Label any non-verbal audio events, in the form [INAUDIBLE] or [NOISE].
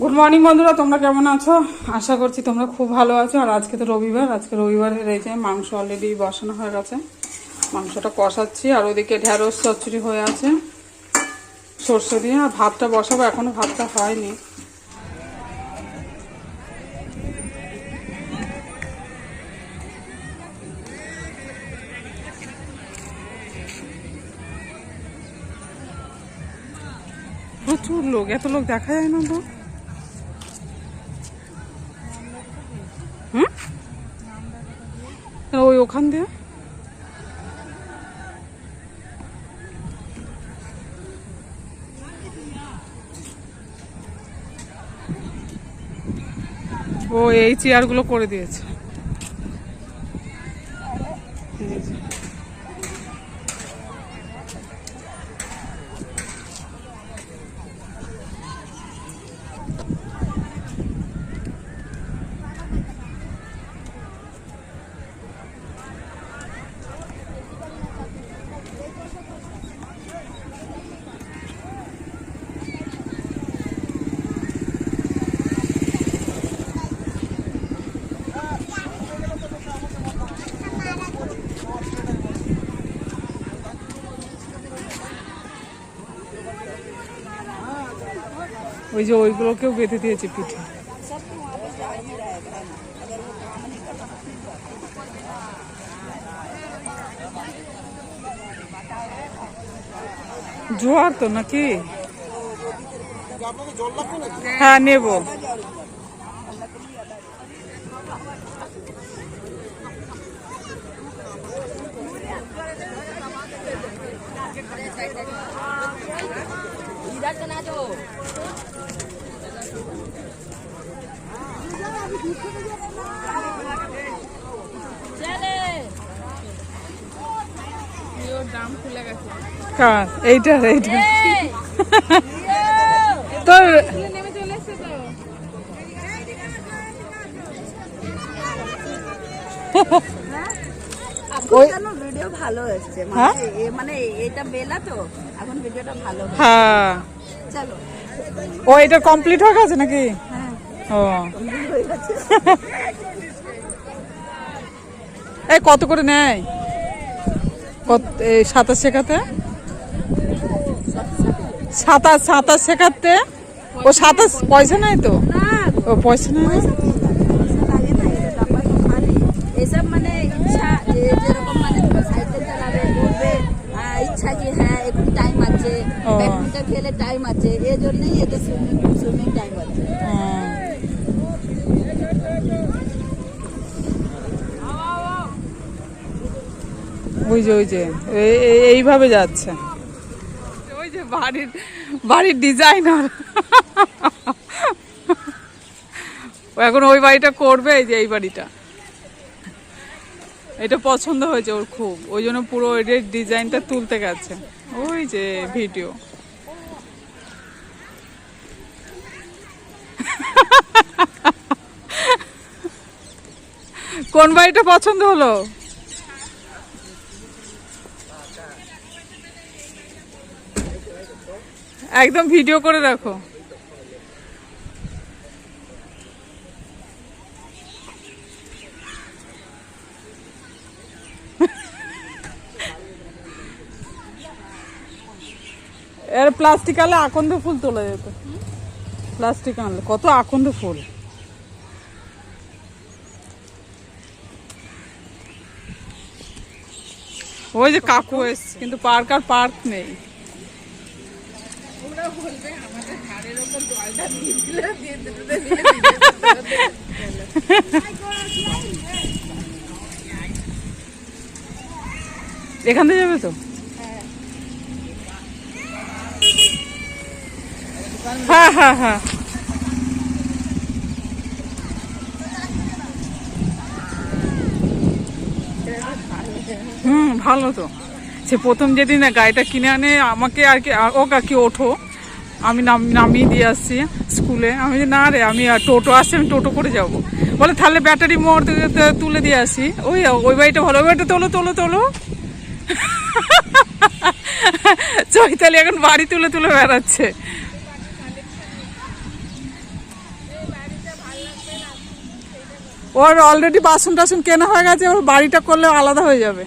Good morning বন্ধুরা, তোমরা কেমন আছো? আশা করছি তোমরা খুব ভালো আছো। আর আজকে তো রবিবার, আজকে রবিবার যে মাংস অলরেডি বসানো হয়ে গেছে। মাংসটা কষাচ্ছি, আর ওদিকে ঢ্যাঁড়স চচ্চড়ি হয়ে আছে। সর্ষে দিয়ে, আর ভাতটা বসাবো, এখনও ভাতটা হয়নি। প্রচুর লোক, এত লোক দেখা যায় না তো? ওই ওখান দিয়ে ও এই চেয়ারগুলো করে দিয়েছে ওই যে ওইগুলোকেও বেঁধে দিয়েছে পিঠে। জোয়ার তো নাকি? হ্যাঁ নেব। এইটা এইটা। তোর ভিডিও ভালো এসছে? হ্যাঁ? মানে এ- মানে এটা বেলা তো এখন ভিডিওটা ভালো হ্যাঁ। ও এটা কমপ্লিট হয়ে গেছে নাকি? হ্যাঁ। ও। এই কত করে নেয়? কত এই সাঁতার শেখাতে? সাঁতার সাঁতার শেখাতে? ও সাঁতার পয়সা নেয় তো? ও পয়সা নেয় না? পয়সা লাগে না এটা ডাব্বা তো খালি এসব মানে ইচ্ছা যে যেরকম মানে সাইকেল চালাবে ঘুরবে আহ, ইচ্ছা কি হ্যাঁ একটু টাইম আছে ও। ব্যাডমিন্টন খেলে টাইম আছে এই জন্যই এদের সুইমিং সুইমিং টাইম আছে। ওই যে ওই এইভাবে যাচ্ছে। ওই যে বাড়ির বাড়ির ডিজাইনার এখন ওই বাড়িটা করবে এই যে এই বাড়িটা। এটা পছন্দ হয়েছে ওর খুব। ওই জন্য পুরো এর ডিজাইনটা তুলতে গেছে। ওই যে ভিডিও কোন বাড়িটা পছন্দ হলো? একদম ভিডিও করে রাখো এর প্লাস্টিক আনলে আকন্দ ফুল তোলা যেত। প্লাস্টিক আনলে, কত আকন্দ ফুল। ওই যে কাকু এসছে কিন্তু পার্ক আর পার্ক নেই। এখান থেকে যাবে তো? হ্যাঁ হ্যাঁ হ্যাঁ। ভালো তো। সে প্রথম যেদিন গাড়িটা কিনে আনে, আমাকে আর কি ও কাকি ওঠো। আমি নাম নামিয়ে দিয়ে আসছি স্কুলে। আমি না রে, আমি টোটো আসছি, আমি টোটো করে যাব। বলে, তাহলে ব্যাটারি মোড় তুলে দিয়ে আসি। ওই ওই বাড়িটা ভালো, ওই বাড়িটা তোলো তোলো তোলো। [LAUGHS] চৈতালি এখন বাড়ি তুলে তুলে বেড়াচ্ছে। ওর অলরেডি বাসন টাসন কেনা হয়ে গেছে ওর বাড়িটা করলে আলাদা হয়ে যাবে।